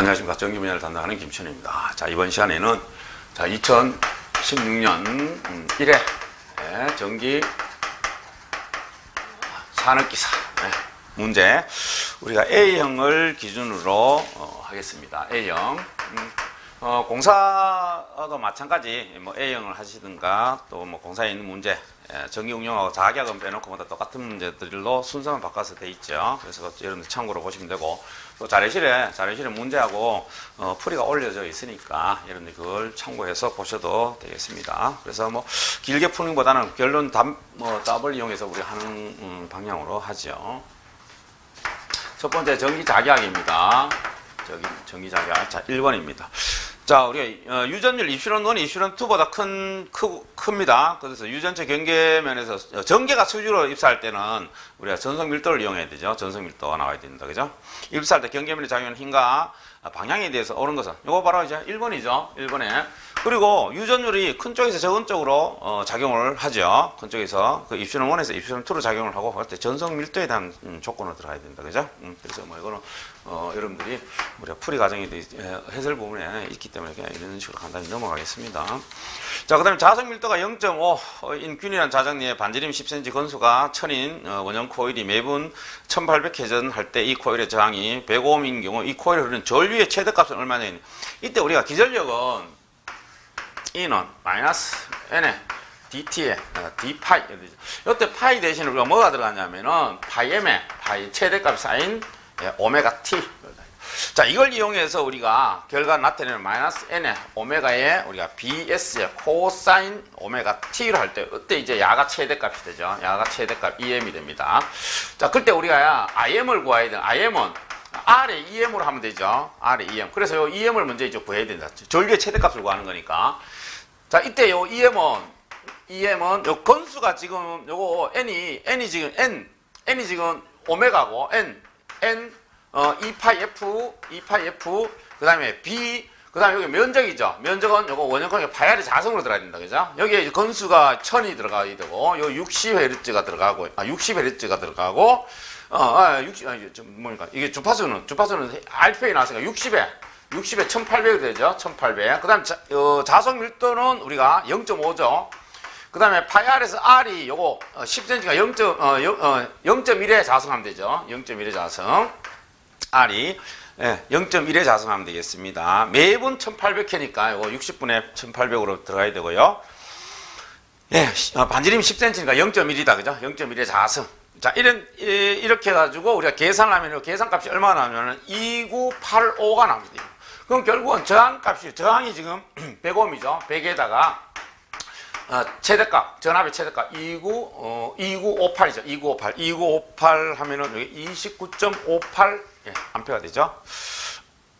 안녕하십니까. 전기 분야를 담당하는 김천입니다. 자, 이번 시간에는 자, 2016년 1회 전기 산업기사 네, 문제 우리가 A형을 기준으로 어, 하겠습니다. A형 음, 어, 공사도 마찬가지 뭐 A형을 하시든가 또 뭐 공사에 있는 문제 예, 전기 응용하고 자격은 빼놓고 모두 똑같은 문제들로 순서만 바꿔서 돼 있죠. 그래서 여러분들 참고로 보시면 되고 또 자료실에 자료실에 문제하고 어, 풀이가 올려져 있으니까 여러분들 그걸 참고해서 보셔도 되겠습니다. 그래서 뭐 길게 푸는 것보다는 결론 답, 뭐 답을 이용해서 우리 하는 음, 방향으로 하죠. 첫 번째 전기 자격입니다. 전기 자격 자 1번입니다. 자, 우리가 어, 유전율 입실론 1, 입실론 2보다 큰 크, 큽니다. 그래서 유전체 경계면에서 어, 전개가 수주로 입사할 때는 우리가 전성 밀도를 이용해야 되죠. 전성 밀도가 나와야 된다. 그죠? 입사할 때 경계면의 작용은 힘과 방향에 대해서 옳은 것은 이거 바로 이제 1번이죠. 1번에 그리고 유전율이 큰 쪽에서 적은 쪽으로 어, 작용을 하죠. 큰 쪽에서 그 입실론 1에서 입실론 2로 작용을 하고 할때 전성 밀도에 대한 음, 조건으로 들어가야 된다. 그죠? 음, 그래서 뭐 이거는 어, 여러분들이 우리가 풀이 과정에 대- 에, 해설 부분에 있기 때문에 그냥 이런 식으로 간단히 넘어가겠습니다. 자, 그 다음에 자석 밀도가 0.5인 균일한 자석리에 반지름 10cm 건수가 1000인 어, 원형 코일이 매분 1800 회전 할 때 이 코일의 저항이 105인 경우 이 코일에 흐르는 전류의 최대값은 얼마냐. 이때 우리가 기전력은 E는 마이너스 N에 DT에 어, D 파이 이때 파이 대신에 우리가 뭐가 들어가냐면은 파이 M에 파이 최대값 사인 예, 오메가 T. 자 이걸 이용해서 우리가 결과 나타내는 마이너스 n에 오메가에 우리가 bs의 코사인 오메가 t를 할 때 그때 이제 야가 최대값이 되죠. 야가 최대값 em이 됩니다. 자 그때 우리가 im을 구해야 돼. Im은 r에 em으로 하면 되죠. R에 em. 그래서 요 em을 먼저 이제 구해야 된다. 전류의 최대값을 구하는 거니까. 자 이때 요 em은 em은 요 건수가 지금 요거 n이 n이 지금 n n이 지금 오메가고 n n 어, 2파이 f, 2파이 f, 그 다음에 b, 그 다음에 여기 면적이죠. 면적은 요거 원형권이 파이알이 자성으로 들어가야 된다. 그죠? 여기에 건수가 1000이 들어가야 되고, 요 60Hz가 들어가고, 아, 60Hz가 들어가고, 어, 아, 60, 아, 이게 좀 뭡니까? 이게 주파수는, 주파수는 알파에 나왔으니까 60에, 60에 1800이 되죠. 1800. 그 다음 자, 어, 자석 밀도는 우리가 0.5죠. 그 다음에 파이알에서 R이 요거 10cm가 0. 어, 0, 어, 0.1에 자성하면 되죠. 0.1에 자성. R이 예, 0.1에 자성하면 되겠습니다. 매분 1800회니까 이거 60분에 1800으로 들어가야 되고요. 예, 시- 어, 반지름이 10cm니까 0.1이다. 그죠? 0.1의 자성. 자, 이런, 이- 이렇게 해가지고 우리가 계산을 하면 이 계산값이 얼마나 나오냐면 2985가 나옵니다. 그럼 결국은 저항값이, 저항이 지금 100ohm이죠. 100에다가 어, 최대값, 전압의 최대값 29, 어, 2958이죠. 2958. 2958 하면은 여기 29.58 예, 암페가 되죠.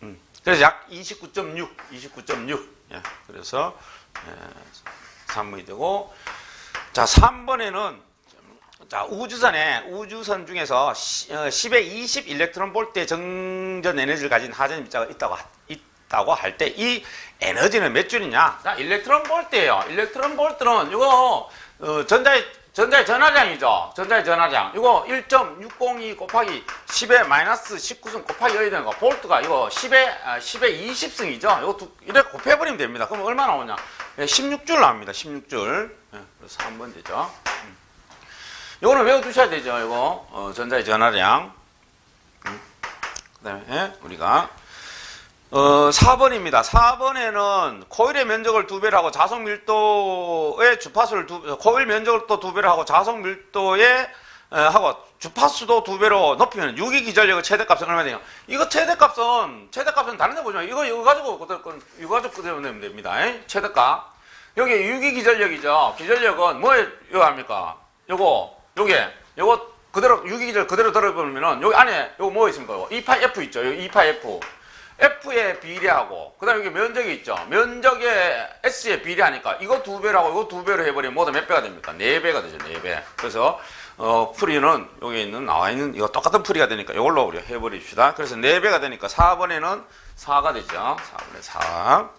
음, 그래서 약 29.6, 29.6. 예, 그래서 예, 3번이 되고 자, 3번에는 자, 우주선에 우주선 중에서 시- 어, 10에 20 일렉트론 볼트의 정전 에너지를 가진 하전 입자가 있다고 하- 있 다고 할 때 이 에너지는 몇 줄이냐? 자, 일렉트론 볼트예요. 일렉트론 볼트는 이거 어, 전자의 전자의 전하량이죠. 전자의 전하량. 이거 1.602 곱하기 10에 마이너스 19승 곱하기 여야 되는 거. 볼트가 이거 10에 아, 10에 20승이죠. 이거 두, 이렇게 곱해버리면 됩니다. 그럼 얼마 나오냐? 예, 16줄 나옵니다. 16줄. 예, 그래서 3번 되죠. 이거는 외워두셔야 되죠. 이거 어, 전자의 전하량. 음. 그다음에 예, 우리가 어, 4번입니다. 4번에는 코일의 면적을 두 배로 하고 자석 밀도의 주파수를 두 코일 면적을 또 두 배로 하고 자석 밀도에 에, 하고 주파수도 두 배로 높이면 유기 기전력의 최대값은 얼마 되냐? 이거 최대값은 최대값은 다른 데 보지만 이거 이거 가지고 이거 가지고 그대로 내면 됩니다. 에? 최대값. 여기 유기 기전력이죠. 기전력은 뭐에 이거 합니까? 요거 요게 요거 그대로 유기 기전 그대로 들어보면은 여기 안에 요거 뭐 있습니까? 요거 2파 F 있죠. 여기 2파 F. F에 비례하고 그 다음에 여기 면적이 있죠. 면적에 S에 비례하니까 이거 두 배라고 이거 두 배로 해버리면 모두 몇 배가 됩니까? 네 배가 되죠. 네 배. 그래서 어, 풀이는 여기 있는 나와 있는 이거 똑같은 풀이가 되니까 이걸로 우리 해버립시다. 그래서 네 배가 되니까 4번에는 4가 되죠. 4번에 4.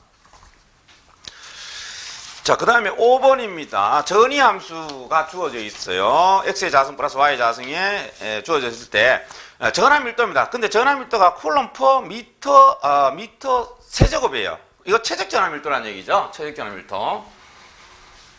자, 그 다음에 5번입니다. 전위 함수가 주어져 있어요. x의 자승 플러스 y의 자승에 에, 주어져 있을 때 어, 전압 밀도입니다. 근데 전압 밀도가 쿨럼 퍼 미터 어, 미터 세제곱이에요. 이거 최적 전압 밀도라는 얘기죠. 최적 전압 밀도.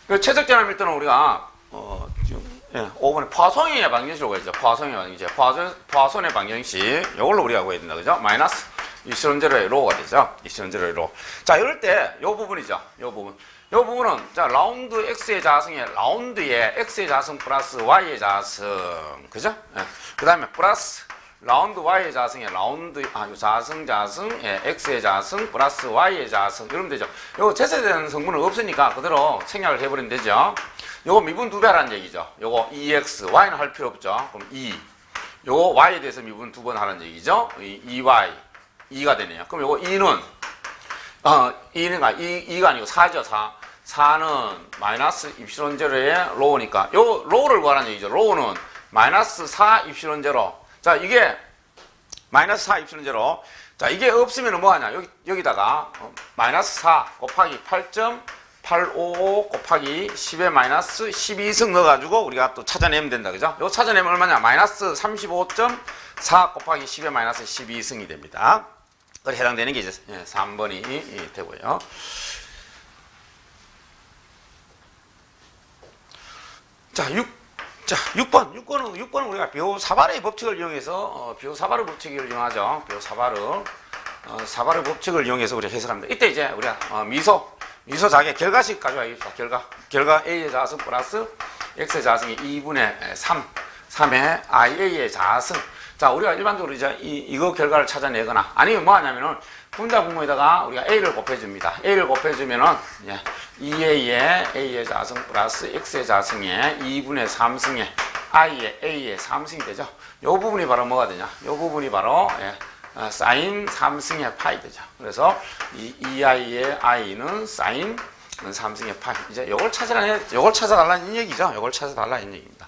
그 최적 전압 밀도는 우리가 어, 지금 예, 5번에 파송의 방정식이라고 했죠. 파송의 방정식. 파손, 파손의 방정식. 이걸로 우리가 구해야 된다. 그죠? 마이너스 이시론제로의 로가 되죠. 이시론제로의 로. 자, 이럴 때, 요 부분이죠. 요 부분. 요 부분은, 자, 라운드 X의 자승에, 라운드에 X의 자승 플러스 Y의 자승. 그죠? 예. 그 다음에 플러스 라운드 Y의 자승에 라운드, 아, 요 자승, 자승, 예, X의 자승 플러스 Y의 자승. 이러면 되죠. 요거 제세되는 성분은 없으니까 그대로 생략을 해버리면 되죠. 요거 미분 두 배라는 얘기죠. 요거 EX, Y는 할 필요 없죠. 그럼 E. 요거 Y에 대해서 미분 두 번 하는 얘기죠. 이 EY. 2가 되네요. 그럼 요거 2는, 어, 2는, 아, 2, 2가 아니고 4죠, 4. 4는 마이너스 입시론 제로의 로우니까, 요 로우를 구하라는 얘기죠. 로우는 마이너스 4 입시론 제로. 자, 이게 마이너스 4 입시론 제로. 자, 이게 없으면 뭐 하냐. 여기, 여기다가 어, 마이너스 4 곱하기 8.855 곱하기 10의 마이너스 12승 넣어가지고 우리가 또 찾아내면 된다. 그죠? 이거 찾아내면 얼마냐. 마이너스 35.4 곱하기 10의 마이너스 12승이 됩니다. 그래 해당되는 게 이제 3번이 되고요. 자, 6, 자, 6번. 6번은, 6번은 우리가 비호 사발의 법칙을 이용해서, 어, 비호 사발의 법칙을 이용하죠. 비호 사발을, 어, 사발의 법칙을 이용해서 우리가 해석합니다. 이때 이제 우리가, 어, 미소, 미소 자기 결과식 가져와야겠다. 결과. 결과 A의 자승 플러스 X의 자승이 2분의 3, 3의 IA의 자승. 자, 우리가 일반적으로 이제 이, 이거 결과를 찾아내거나 아니면 뭐 하냐면은 분자 분모에다가 우리가 A를 곱해줍니다. A를 곱해주면은 예, 2A의 A의 자승 플러스 X의 자승에 2분의 3승에 I의 A의 3승이 되죠. 요 부분이 바로 뭐가 되냐? 요 부분이 바로 예, 어, 사인 3승의 파이 되죠. 그래서 이 2I의 I는 사인 3승의 파이. 이제 요걸 찾아라, 요걸 찾아달라는 얘기죠. 요걸 찾아달라는 얘기입니다.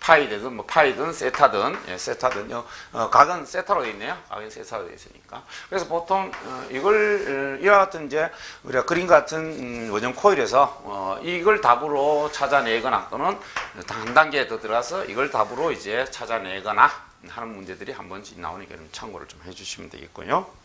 파이든 뭐 파이든 세타든 예, 세타든 요. 어, 각은 세타로 있네요. 각은 세타로 되어 있으니까. 그래서 보통 어, 이걸 어, 이와 같은 이제 우리가 그림 같은 음, 원형 코일에서 어, 이걸 답으로 찾아내거나 또는 한 단계 더 들어가서 이걸 답으로 이제 찾아내거나 하는 문제들이 한 번씩 나오니까 좀 참고를 좀 해주시면 되겠고요.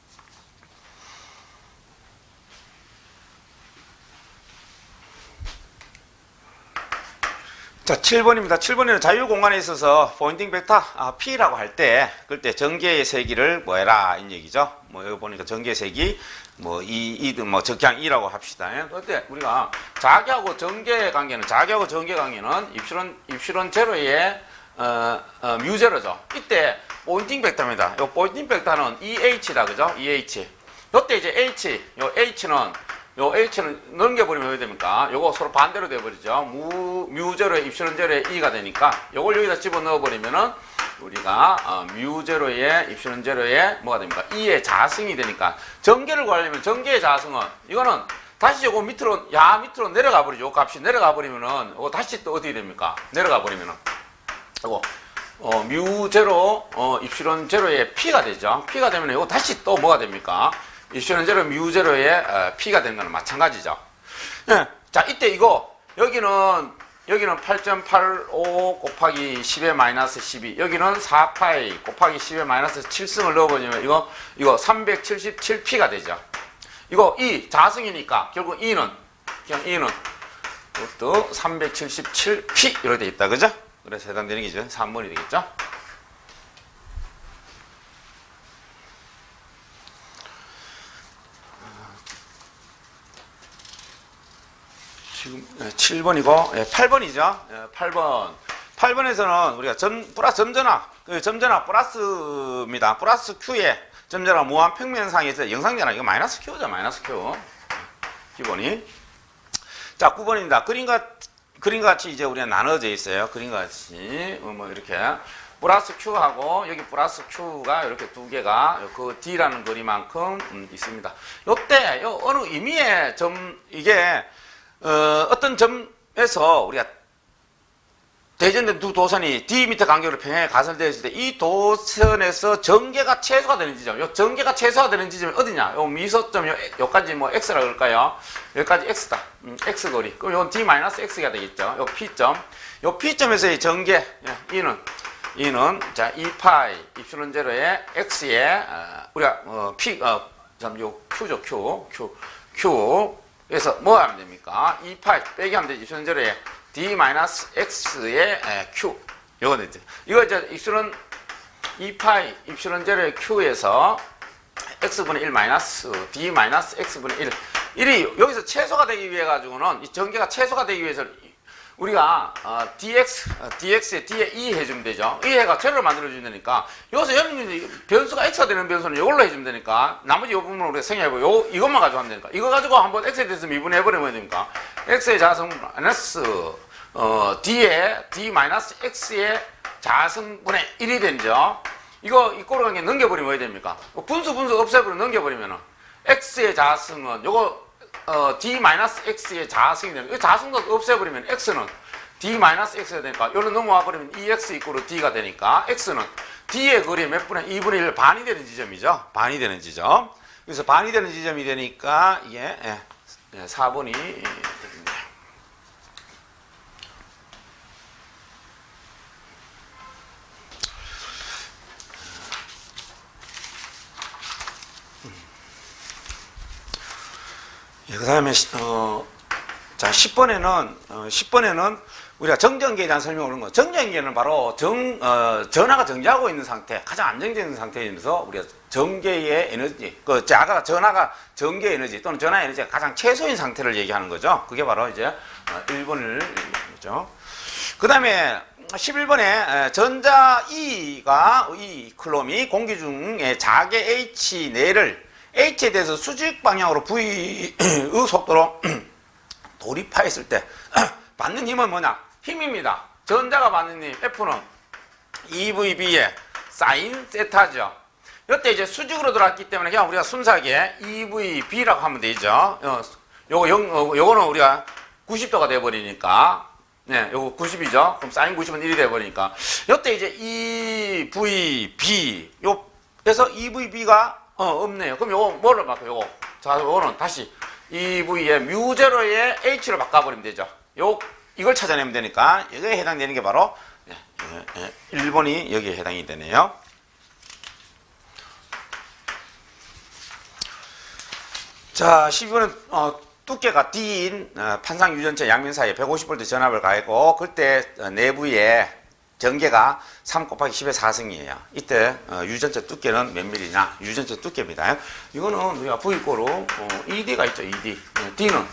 자, 7번입니다. 7번에는 자유 공간에 있어서 포인팅 벡터 아, P라고 할 때, 그때 전개의 세기를 뭐 해라, 이 얘기죠. 뭐, 여기 보니까 전개의 세기, 뭐, 이, 이든 뭐, 적향 2라고 합시다. 예? 그때 우리가 자기하고 전개 관계는, 자기하고 전개 관계는 입실론, 입실론 제로의, 어, 어, 뮤 제로죠. 이때 포인팅 벡터입니다. 요 포인팅 벡터는 EH다, 그죠? EH. 요때 이제 H, 요 H는 요 H는 넘겨버리면 어떻게 됩니까? 요거 서로 반대로 돼버리죠. 무, 뮤제로에 입실론제로에 E가 되니까 요걸 여기다 집어넣어버리면은 우리가 어, 뮤제로에 입실론제로에 뭐가 됩니까? E의 자승이 되니까 전개를 구하려면 전개의 자승은 이거는 다시 요거 밑으로 야 밑으로 내려가 버리죠. 요 값이 내려가 버리면은 요거 다시 또 어떻게 됩니까? 내려가 버리면은 요거 어, 뮤 제로 어, 입실론 제로의 P가 되죠. P가 되면 이거 다시 또 뭐가 됩니까? 입실론 제로 뮤 제로의 어, P가 되는 거는 마찬가지죠. 예. 자, 이때 이거 여기는 여기는 8.85 곱하기 10의 마이너스 12 여기는 4파이 곱하기 10의 마이너스 7승을 넣어보면 이거 이거 377P가 되죠. 이거 이 자승이니까 결국 E는 그냥 E는 이것도 377P 이렇게 돼 있다. 그죠? 그래서 해당되는 게 이제 3번이 되겠죠? 지금 7번이고 8번이죠. 8번. 8번에서는 우리가 점 플러스 점전화, 그 점전화 플러스입니다. 플러스 Q에 점전화 무한 평면상에서 영상전화 이거 마이너스 Q죠. 마이너스 Q. 기본이. 자, 9번입니다. 그림과 그림과 같이 이제 우리가 나눠져 있어요. 그림과 같이 어, 뭐 이렇게 플러스 Q하고 여기 플러스 Q가 이렇게 두 개가 그 D라는 거리만큼 음, 있습니다. 요때 요 어느 의미의 점 이게 어, 어떤 점에서 우리가 대전된 두 도선이 D 밑에 간격으로 평행에 가설되었을 때 이 도선에서 전개가 최소화 되는 지점, 요 전개가 최소화 되는 지점이 어디냐? 요 미소점, 요, 요까지 뭐 X라 그럴까요? 여기까지 X다. 음, X 거리. 그럼 요 D-X가 되겠죠. 요 P점. 요 P점에서의 전개, 예, E는 이는 자 2파이 입실론 제로에 x에 어, 우리가 어, p 어, 잠요 q죠 q q q 그래서 뭐 하면 됩니까? 2파이 빼기 하면 되지 입실론 제로에 d 마이너스 x의 에, q 요거 되죠. 이거 이제 입실론 2파이 입실론 제로의 q에서 x분의 1 마이너스 d 마이너스 x분의 1 1이 여기서 최소가 되기 위해 가지고는 이 전개가 최소가 되기 위해서 우리가 어, dx 어, dx에 d에 2 해주면 되죠. 2 해가 제로를 만들어 주니까 여기서 여러분이 변수가 x가 되는 변수는 이걸로 해주면 되니까 나머지 이 부분을 우리가 생각해보고 요 이것만 하면 되니까 이거 가지고 한번 x에 대해서 미분해 버리면 됩니까? x의 자성 마이너스 어, d에 d 마이너스 x의 자성분의 1이 되죠. 이거 이 꼬르 관계 넘겨버리면 뭐 됩니까? 분수 분수 없애버리면 넘겨버리면은 x의 자승은 요거 어, d 마이너스 x의 자승이 되는 이 자승도 없애버리면 x는 d 마이너스 x가 되니까 요로 넘어와 버리면 2x 이꼬르 d가 되니까 x는 d의 거리 몇 분의 2분의 1 반이 되는 지점이죠. 반이 되는 지점. 그래서 반이 되는 지점이 되니까 이게 예, 예, 4번이 됩니다. 예, 그 다음에, 어, 자, 10번에는, 어, 10번에는 우리가 정전기에 대한 설명을 하는 거. 정전기는 바로 정, 어, 전하가 정지하고 있는 상태, 가장 있는 상태에서 우리가 전개의 에너지, 그, 자, 아까 전하가 전개 에너지 또는 전하 에너지가 가장 최소인 상태를 얘기하는 거죠. 그게 바로 이제 어, 1번을 얘기하는 거죠. 그 다음에 11번에 전자 E가 이 클롬이 공기 중에 자개 H 내를 H에 대해서 수직 방향으로 V의 속도로 돌입하였을 때 받는 힘은 뭐냐? 힘입니다. 전자가 받는 힘 F는 EVB의 사인 세타죠. 이때 이제 수직으로 들어왔기 때문에 그냥 우리가 순수하게 EVB라고 하면 되죠. 어, 요거 영, 어, 요거는 우리가 90도가 돼버리니까 네, 요거 90이죠. 그럼 사인 90은 1이 돼버리니까 이때 이제 EVB 요에서 EVB가 어, 없네요. 그럼 요거 뭐를 바꿔 요거 자 요거는 다시 EV의 뮤제로의 H로 바꿔버리면 되죠. 요 이걸 찾아내면 되니까 여기에 해당되는 게 바로 예, 예, 예, 1번이 여기에 해당이 되네요. 자, 12번은 어, 두께가 D인 어, 판상 유전체 양면 사이에 150V 전압을 가했고 그때 어, 내부에 전개가 3 곱하기 10의 4승이에요. 이때 어, 유전체 두께는 몇 밀리냐? 유전체 두께입니다. 이거는 우리가 V꼴로 어, ED가 있죠. ED. 예, D는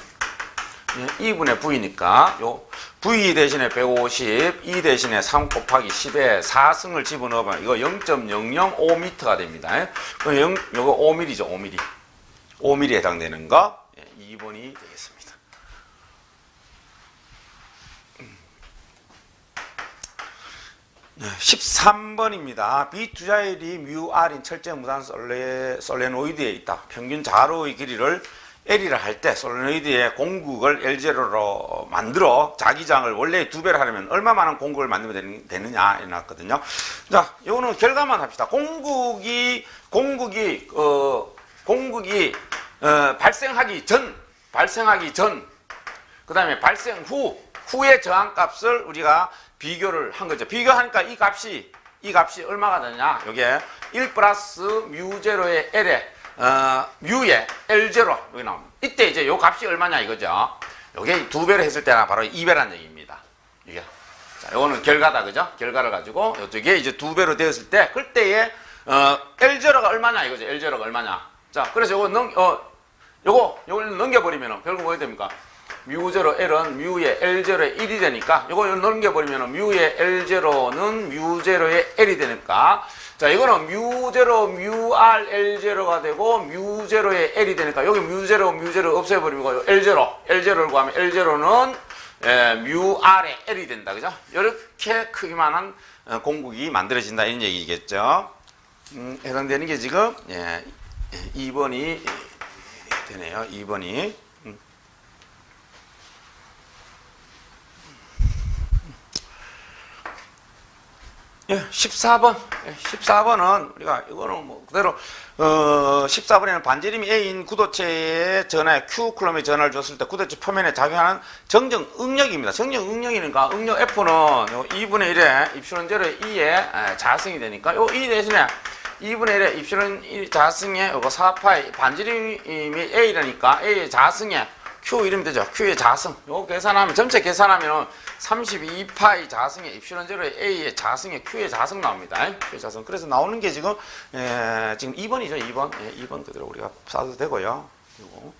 예, 2분의 V니까 요 V 대신에 150, E 대신에 3 곱하기 10에 4승을 집어넣으면 이거 0.005m가 됩니다. 그럼 0, 요거 5mm죠. 5mm. 5mm에 해당되는 거 예, 2번이 되겠습니다. 네, 13번입니다. B 투자율이 뮤 R인 철제 무단 솔레, 솔레노이드에 있다. 평균 자로의 길이를 L이라 할 때 솔레노이드의 공국을 L0로 만들어 자기장을 원래 두 배를 하려면 얼마만한 공국을 만들면 되느냐 해놨거든요. 자, 이거는 결과만 합시다. 공국이 공국이 어 공국이 어, 발생하기 전 발생하기 전 그다음에 발생 후 후의 저항값을 우리가 비교를 한 거죠. 비교하니까 이 값이 이 값이 얼마가 되냐? 요게 1 플러스 뮤 제로의 L에 어, 뮤의 L 제로 여기 나옵니다. 이때 이제 요 값이 얼마냐 이거죠. 요게 두 배로 했을 때나 바로 2배란 얘기입니다. 이게 자, 요거는 결과다 그죠? 결과를 가지고 요쪽에 이제 두 배로 되었을 때 그때의 어, L 제로가 얼마냐 이거죠. L 제로가 얼마냐? 자, 그래서 요거 넘 어, 요거 요걸 넘겨 버리면은 결국 뭐가 됩니까? 뮤 제로 L은 뮤의 L 제로의 1이 되니까 요거 넘겨버리면은 뮤의 L 제로는 뮤 제로의 L이 되니까 자 이거는 뮤 제로 뮤 R L 제로가 되고 뮤 제로의 L이 되니까 여기 뮤 제로 뮤 제로 없애버리고 L 제로 L 제로를 구하면 L 제로는 예, 뮤 R의 L이 된다 그죠? 이렇게 크기만한 어, 공국이 만들어진다 이런 얘기겠죠. 음, 해당되는 게 지금 예, 2번이 되네요. 2번이. 예, 14번. 예, 14번은 우리가 이거는 뭐 그대로 어 14번에는 반지름이 A인 구도체의 전하에 Q 쿨럼의 전하를 줬을 때 구도체 표면에 작용하는 정정 응력입니다. 정정 응력이니까 응력 F는 요 2분의 1에 입실은 제로의 2의 자승이 되니까 요 2 대신에 2분의 1에 입실은 1 자승에 요거 4파이 반지름이 A라니까 A의 자승에 Q 이름 되죠. Q의 자승. 요거 계산하면 전체 계산하면 32파이 자승의 입실은 제로의 A의 자승의 Q의 자승 나옵니다. Q의 자승. 그래서 나오는 게 지금 에, 지금 2번이죠. 2번. 예, 2번 그대로 우리가 써도 되고요. 그리고